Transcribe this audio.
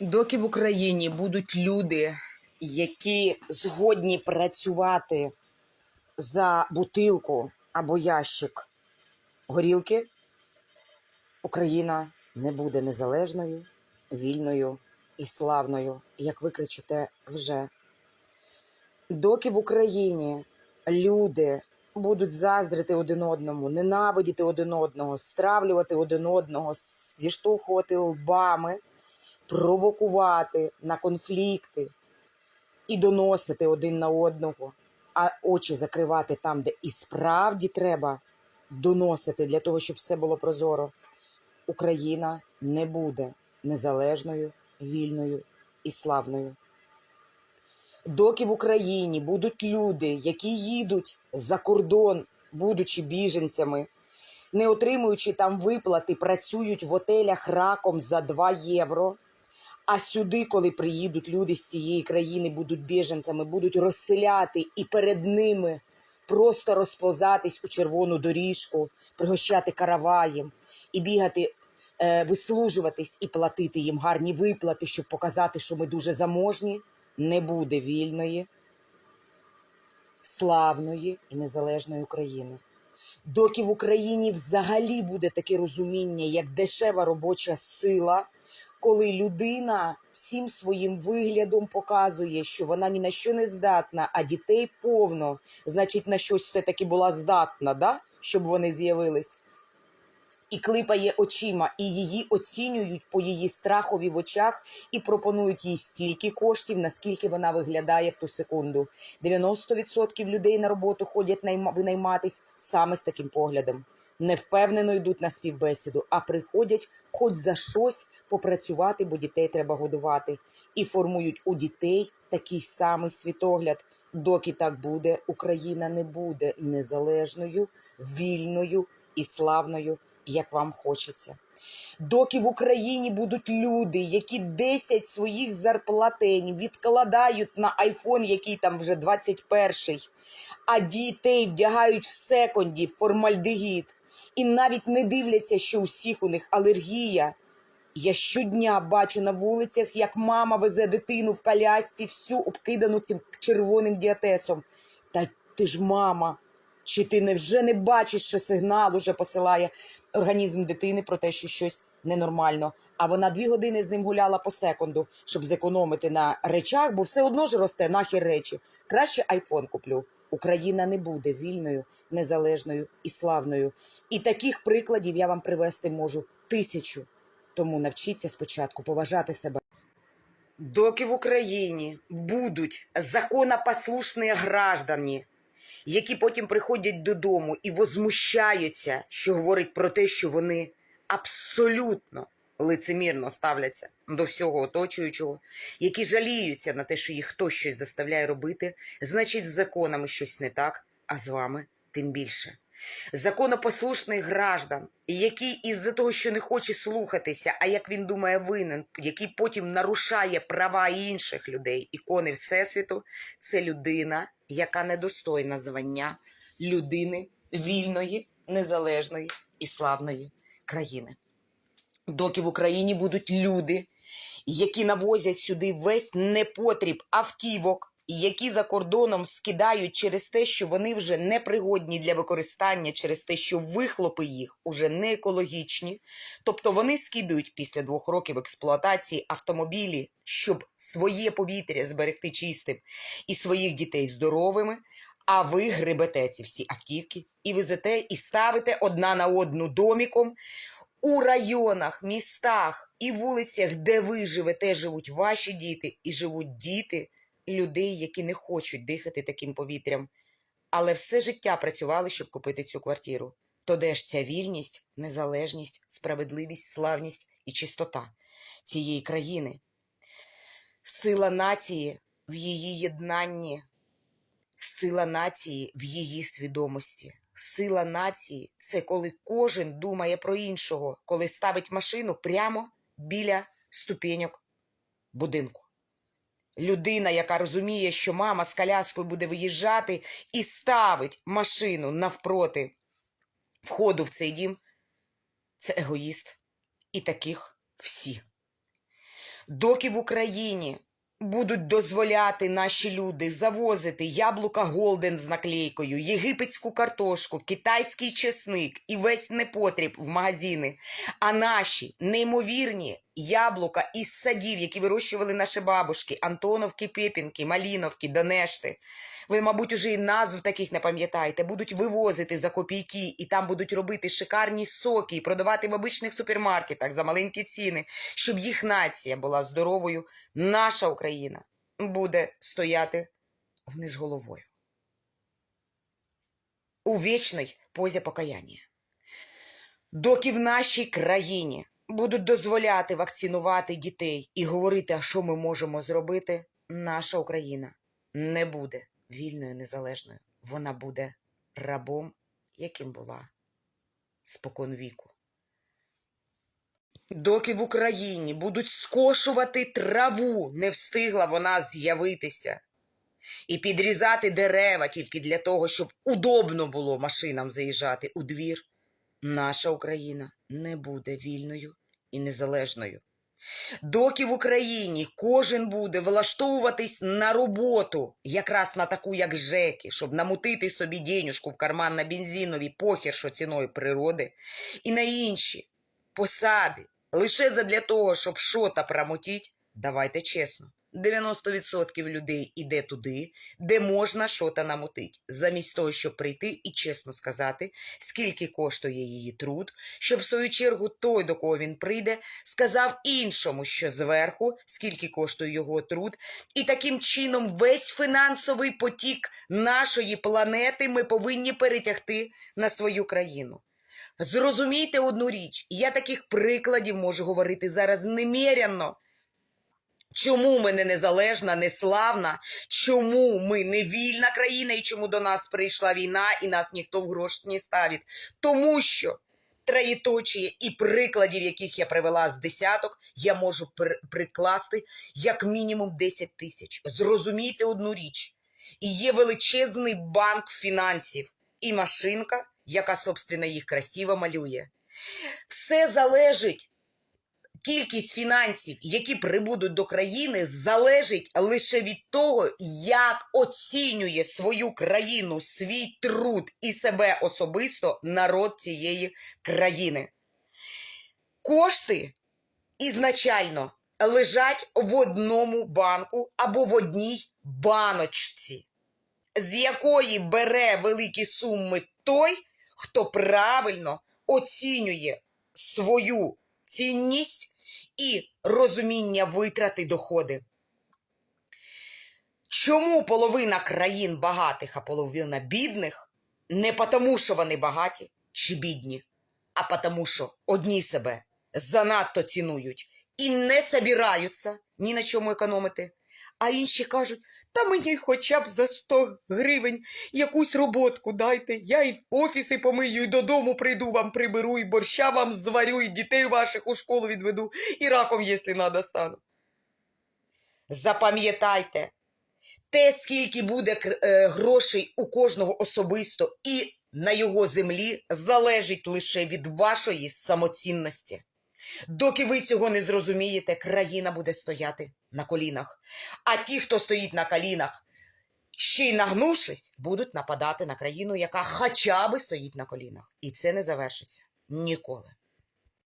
Доки в Україні будуть люди, які згодні працювати за бутилку або ящик горілки, Україна не буде незалежною, вільною і славною, як ви кричите вже. Доки в Україні люди будуть заздрити один одному, ненавидіти один одного, стравлювати один одного, зіштовхувати лбами, провокувати на конфлікти і доносити один на одного, а очі закривати там, де і справді треба доносити для того, щоб все було прозоро. Україна не буде незалежною, вільною і славною. Доки в Україні будуть люди, які їдуть за кордон, будучи біженцями, не отримуючи там виплати, працюють в готелях раком за 2 євро. А сюди, коли приїдуть люди з цієї країни, будуть біженцями, будуть розселяти і перед ними просто розповзатись у червону доріжку, пригощати караваєм і бігати, е, вислужуватись і платити їм гарні виплати, щоб показати, що ми дуже заможні, не буде вільної, славної і незалежної України. Доки в Україні взагалі буде таке розуміння, як дешева робоча сила, коли людина всім своїм виглядом показує, що вона ні на що не здатна, а дітей повно, значить, на щось все-таки була здатна, да? щоб вони з'явились. І клипає очима, і її оцінюють по її страхові в очах і пропонують їй стільки коштів, наскільки вона виглядає в ту секунду. 90% людей на роботу ходять найма- винайматись саме з таким поглядом. Не впевнено йдуть на співбесіду, а приходять хоч за щось попрацювати, бо дітей треба годувати. І формують у дітей такий самий світогляд. Доки так буде, Україна не буде незалежною, вільною і славною, як вам хочеться. Доки в Україні будуть люди, які 10 своїх зарплатень відкладають на айфон, який там вже 21-й, а дітей вдягають в секонді в формальдегід, і навіть не дивляться, що у всіх у них алергія. Я щодня бачу на вулицях, як мама везе дитину в колясці, всю обкидану цим червоним діатесом. Та ти ж мама, чи ти невже не бачиш, що сигнал уже посилає організм дитини про те, що щось ненормально? А вона дві години з ним гуляла по секунду, щоб зекономити на речах, бо все одно ж росте нахер речі. Краще айфон куплю. Україна не буде вільною, незалежною і славною. І таких прикладів я вам привести можу тисячу. Тому навчіться спочатку поважати себе. Доки в Україні будуть законопослушні граждані, які потім приходять додому і возмущаються, що говорить про те, що вони абсолютно лицемірно ставляться до всього оточуючого, які жаліються на те, що їх хтось щось заставляє робити, значить, з законами щось не так, а з вами тим більше. Законопослушний граждан, який із-за того, що не хоче слухатися, а як він думає, винен, який потім нарушає права інших людей, ікони Всесвіту, це людина, яка недостойна звання людини вільної, незалежної і славної країни. Доки в Україні будуть люди, які навозять сюди весь непотріб автівок, які за кордоном скидають через те, що вони вже непригодні для використання, через те, що вихлопи їх уже не екологічні. Тобто вони скидують після двох років експлуатації автомобілі, щоб своє повітря зберегти чистим і своїх дітей здоровими. А ви гребете ці всі автівки і везете, і ставите одна на одну доміком у районах, містах і вулицях, де ви живете, живуть ваші діти і живуть діти людей, які не хочуть дихати таким повітрям, але все життя працювали, щоб купити цю квартиру. То де ж ця вільність, незалежність, справедливість, славність і чистота цієї країни? Сила нації в її єднанні, сила нації в її свідомості. Сила нації це коли кожен думає про іншого, коли ставить машину прямо біля ступеньок будинку. Людина, яка розуміє, що мама з коляскою буде виїжджати і ставить машину навпроти входу в цей дім, це егоїст. І таких всі. Доки в Україні будуть дозволяти наші люди завозити яблука Голден з наклейкою, єгипетську картошку, китайський чесник і весь непотріб в магазини, а наші неймовірні яблука із садів, які вирощували наші бабушки, Антоновки, Пепінки, Маліновки, Донешти. Ви, мабуть, уже і назв таких не пам'ятаєте, будуть вивозити за копійки, і там будуть робити шикарні соки і продавати в обичних супермаркетах за маленькі ціни, щоб їх нація була здоровою. Наша Україна буде стояти вниз головою. У вічній позі покаяння. Доки в нашій країні будуть дозволяти вакцинувати дітей і говорити, а що ми можемо зробити, наша Україна не буде вільною незалежною. Вона буде рабом, яким була спокон віку. Доки в Україні будуть скошувати траву, не встигла вона з'явитися, і підрізати дерева тільки для того, щоб удобно було машинам заїжджати у двір, наша Україна не буде вільною і незалежною. Доки в Україні кожен буде влаштовуватись на роботу, якраз на таку, як ЖЕКи, щоб намутити собі денюжку в карман на бензинові похір, що ціною природи, і на інші посади, лише задля того, щоб що-то промутіть, давайте чесно. 90% людей іде туди, де можна що-то намутить, замість того, щоб прийти і чесно сказати, скільки коштує її труд, щоб в свою чергу той, до кого він прийде, сказав іншому, що зверху, скільки коштує його труд, і таким чином весь фінансовий потік нашої планети ми повинні перетягти на свою країну. Зрозумійте одну річ, я таких прикладів можу говорити зараз неміряно. Чому ми не незалежна, не славна? Чому ми не вільна країна і чому до нас прийшла війна і нас ніхто в грош не ставить? Тому що троєточіє і прикладів, яких я привела з десяток, я можу при- прикласти як мінімум 10 тисяч. Зрозумійте одну річ. І є величезний банк фінансів і машинка, яка, собственно, їх красиво малює. Все залежить кількість фінансів, які прибудуть до країни, залежить лише від того, як оцінює свою країну, свій труд і себе особисто народ цієї країни. Кошти ізначально лежать в одному банку або в одній баночці, з якої бере великі суми той, хто правильно оцінює свою цінність і розуміння витрати доходи. Чому половина країн багатих, а половина бідних? Не тому, що вони багаті чи бідні, а тому, що одні себе занадто цінують і не собираються ні на чому економити, а інші кажуть, та мені хоча б за 100 гривень якусь роботку дайте, я і в офіси помию, і додому прийду, вам приберу, і борща вам зварю, і дітей ваших у школу відведу, і раком, якщо надо, стану. Запам'ятайте, те, скільки буде е, грошей у кожного особисто і на його землі, залежить лише від вашої самоцінності. Доки ви цього не зрозумієте, країна буде стояти на колінах. А ті, хто стоїть на колінах, ще й нагнувшись, будуть нападати на країну, яка хоча би стоїть на колінах. І це не завершиться ніколи.